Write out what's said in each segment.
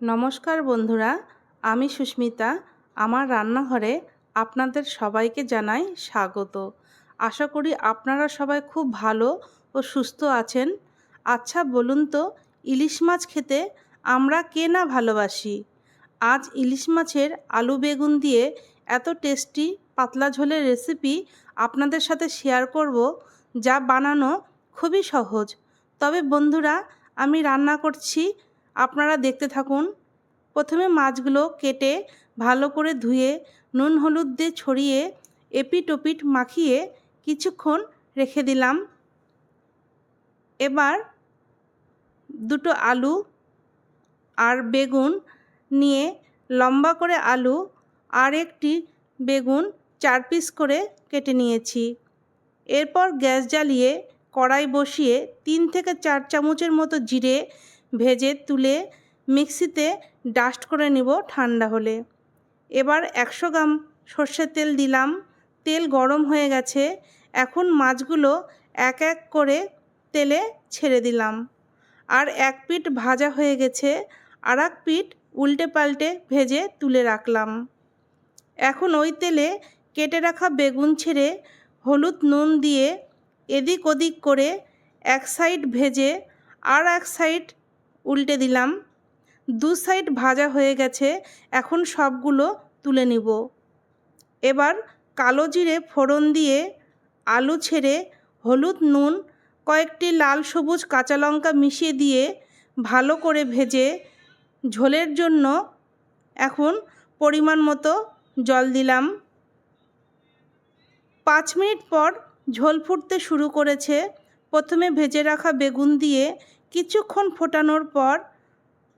নমস্কার বন্ধুরা, আমি সুস্মিতা। আমার রান্নাঘরে আপনাদের সবাইকে জানাই স্বাগত। আশা করি আপনারা সবাই খুব ভালো ও সুস্থ আছেন। আচ্ছা বলুন তো, ইলিশ মাছ খেতে আমরা কে না ভালোবাসি? আজ ইলিশ মাছের আলু বেগুন দিয়ে এত টেস্টি, পাতলা ঝোলের রেসিপি আপনাদের সাথে শেয়ার করব, যা বানানো খুবই সহজ। তবে বন্ধুরা, আমি রান্না করছি আপনারা দেখতে থাকুন। প্রথমে মাছগুলো কেটে ভালো করে ধুয়ে, নুন হলুদ দিয়ে ছড়িয়ে এপিট ওপিট মাখিয়ে কিছুক্ষণ রেখে দিলাম। এবার দুটো আলু আর বেগুন নিয়ে লম্বা করে আলু আর একটি বেগুন চার পিস করে কেটে নিয়েছি। এরপর গ্যাস জ্বালিয়ে কড়াই বসিয়ে তিন থেকে চার চামচের মতো জিরে ভেজে তুলে মিক্সিতে ডাস্ট করে নিব ঠান্ডা হলে। এবার একশো গ্রাম সর্ষের তেল দিলাম। তেল গরম হয়ে গেছে। এখন মাছগুলো এক এক করে তেলে ছেড়ে দিলাম। আর এক পিঠ ভাজা হয়ে গেছে। আর এক পিঠ উল্টে পাল্টে ভেজে তুলে রাখলাম। এখন ওই তেলে কেটে রাখা বেগুন ছেড়ে হলুদ নুন দিয়ে এদিক ওদিক করে এক সাইড ভেজে আর এক সাইড উল্টে দিলাম। দু সাইড ভাজা হয়ে গেছে, এখন সবগুলো তুলে নিব। এবার কালো জিরে ফোড়ন দিয়ে আলু ছেড়ে হলুদ নুন, কয়েকটি লাল সবুজ কাঁচা লঙ্কা মিশিয়ে দিয়ে ভালো করে ভেজে ঝোলের জন্য এখন পরিমাণ মতো জল দিলাম। পাঁচ মিনিট পর ঝোল ফুটতে শুরু করেছে। প্রথমে ভেজে রাখা বেগুন দিয়ে কিছুক্ষণ ফোটানোর পর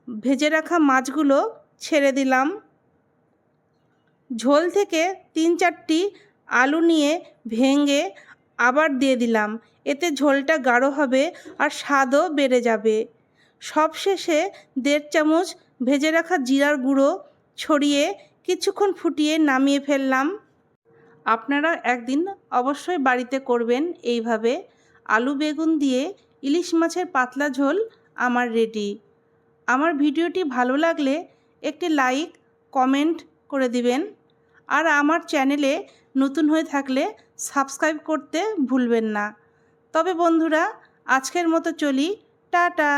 ভেজে রাখা মাছগুলো ছেড়ে দিলাম। ঝোল থেকে তিন চারটি আলু নিয়ে ভেঙে আবার দিয়ে দিলাম। এতে ঝোলটা গাঢ় হবে আর স্বাদও বেড়ে যাবে। সবশেষে দেড় চামচ ভেজে রাখা জিরার গুঁড়ো ছড়িয়ে কিছুক্ষণ ফুটিয়ে নামিয়ে ফেললাম। আপনারা একদিন অবশ্যই বাড়িতে করবেন এইভাবে। আলু, বেগুন দিয়ে ইলিশ মাছের পাতলা ঝোল আমার রেডি। আমার ভিডিওটি ভালো লাগলে একটি লাইক, কমেন্ট করে দিবেন। আর আমার চ্যানেলে নতুন হয়ে থাকলে সাবস্ক্রাইব করতে ভুলবেন না। তবে বন্ধুরা, আজকের মতো চলি। টাটা!